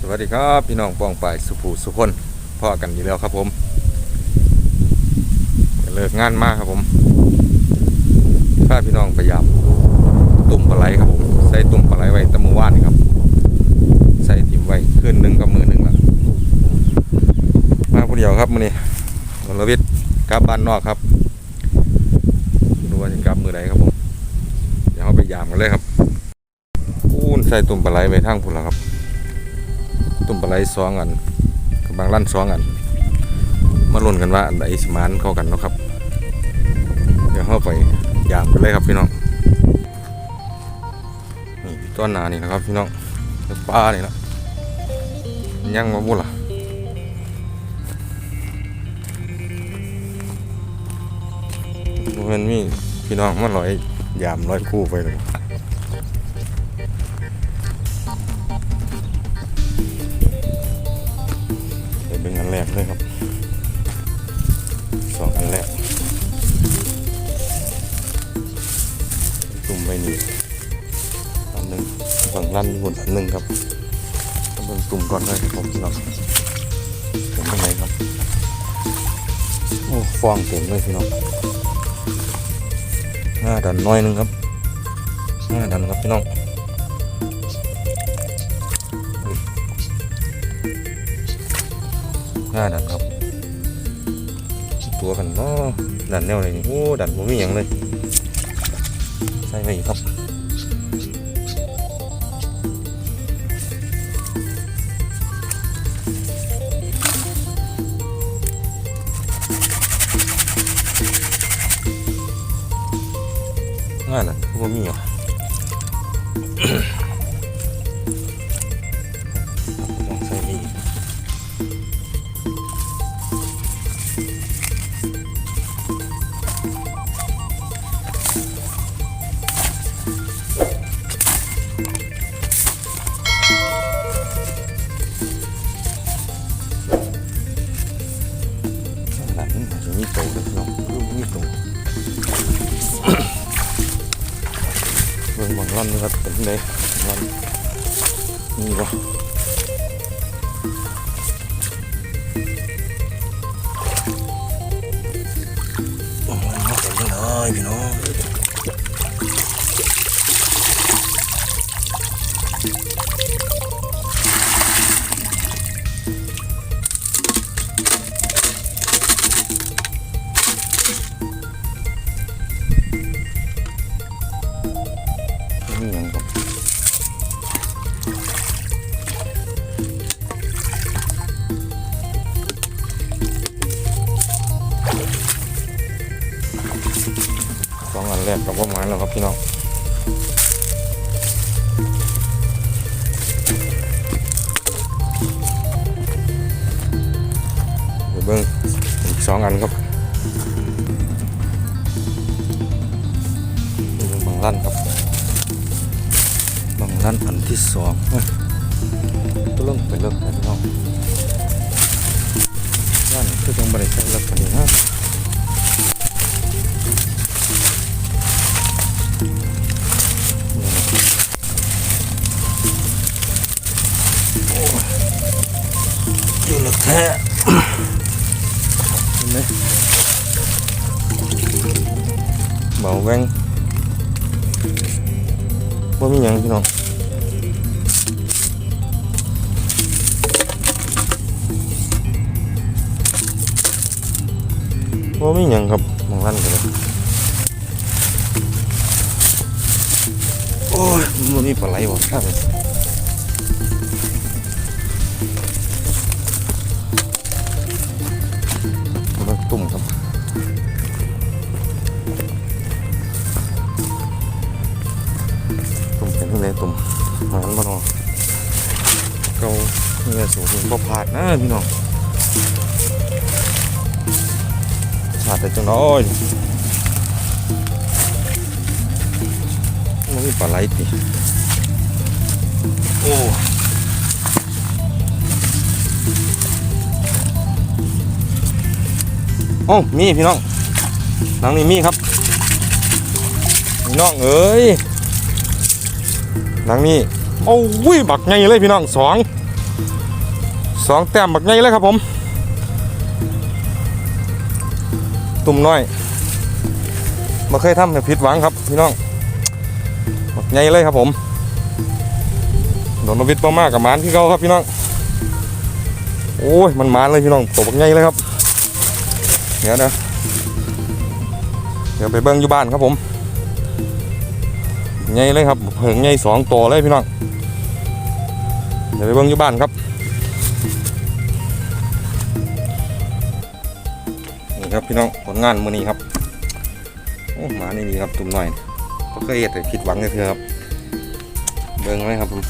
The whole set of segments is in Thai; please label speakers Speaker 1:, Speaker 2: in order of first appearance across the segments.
Speaker 1: สวัสดีครับพี่น้องป้องปายสุภูสุคนพ่อกันอยู่แล้วครับผมเลิกงานมากครับผมพาพี่น้องพยายามตุ่มปลาไหลครับผมใส่ตุ่มปลาไหลไว้ตะมือว่านี่ครับ ใส่ถิ่มไว้ขึ้นหนึ่งกับมือหนึ่งละมาผู้เดียวครับมือนี้มลวิทย์กลับบ้านนอกครับดูว่าจะกลับมือใดครับผมเดี๋ยวเราไปยามกันเลยครับปูนใส่ตุ่มปลาไหลไว้ทางพุ่นละครับ ตุ่มปลาไหลสองอันกับบางลั่นสองอัน มาลุ้นกันว่าอันสมานเข้ากันเนาะครับ เดี๋ยวเข้าไปยามกันเลยครับพี่น้องนี่ต้นนานี่นะครับพี่น้องปลานี่นะยังมาบุล่ะมันมีพี่น้องมาลอยยามลอยคู่ไปเลย ฝั่นญี่ปุ่นอันหนึ่งครับต้องเป็นตุ่มก่อนเลยครับผมพี่น้องเป็นยังไงครับโอ้ฟองเต็มเลยพี่น้องห้าดันน้อยหนึงครับห้าดันครับพี่น้องห้าดันครับ ตัวกันเนาะดันแนวอะไหนนี่โอ้ดันผมมีอย่างเลยใส่ไปอีกครับ งานน่ะผมมีอะ ไงร่อนนี่วะโอนมาเป็นยังไงพี่น้อง แรกกับว่ามาแล้วครับพี่น้องเดี๋ยวเบิ้งอีกสองอันครับบางลั่นครับบางร้านอันที่สองเอ้ยตัวเริ่มไปเลิกแล้วพี่น้องร้านก็ยังบริษัทเลิกกันอยู่นะโอ้ยอยู่เลิกกันเบาแวงว่ามีหยังพี่น้อ งว่ามีหยังครับมองลั่น อ้ยมันมีปลาไหลวะครับมันตุ่มครับตุ่มเป็นที่ไหนตุ่มหางบ่เนองเกาเนื้อสูงบ่พลาดนะพี่น้องพลาดแต่จังน้อย มันมีปลาไหลติโอ้โอ้มีพี่น้องหนังนี่มีครับพี่น้องเอ้ยหนังนี่โอ้ยบักไงเลยพี่น้องสองสองแต้มบักใหญ่เลยครับผม ตุ่มน้อยมาเคยทำให้ผิดหวังครับพี่น้อง บักใหญ่เลยครับผมโดนนวิทย์มากๆกับมานที่เขาครับพี่น้องโอ้ยมันมานเลยพี่น้องตกบักใหญ่เลยครับเดี๋ยวนะเดี๋ยวไปเบิ้งอยู่บ้านครับผมใหญ่เลยครับเผิงใหญ่สองตัวเลยพี่น้องเดี๋ยวไปเบิ้งอยู่บ้านครับนี่ครับพี่น้องผลงานมือนี้ครับโอ้หมานี่ดีครับตุ่มหน่อย ก็เคยเห็ดแต่ผิดหวังเลยเถอะครับ เบิ้งเลยครับผม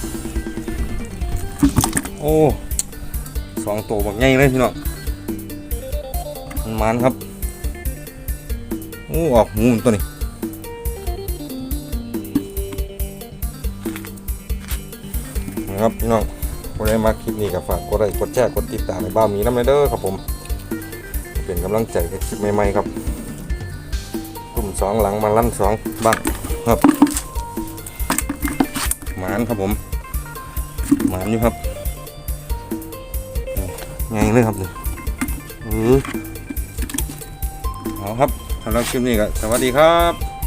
Speaker 1: โอ้สองตัวบักใหญ่เลยพี่น้องมันมันครับ โอ้ออกหูมันตัวนี้นะครับพี่น้องคนใดมาคลิปนี้ก็ฝากกดไลค์กดแชร์กดติดตามในบ้ามีน้ำเด้อครับผม เป็นกำลังใจกับคลิปใหม่ๆครับกลุ่มสองหลังมาลั่นสองบ้าง ครับหมานครับผมหมานอยู่ครับไงเลยครับเนี่ยเออเอาครับสำหรับคลิปนี้ก็สวัสดีครับ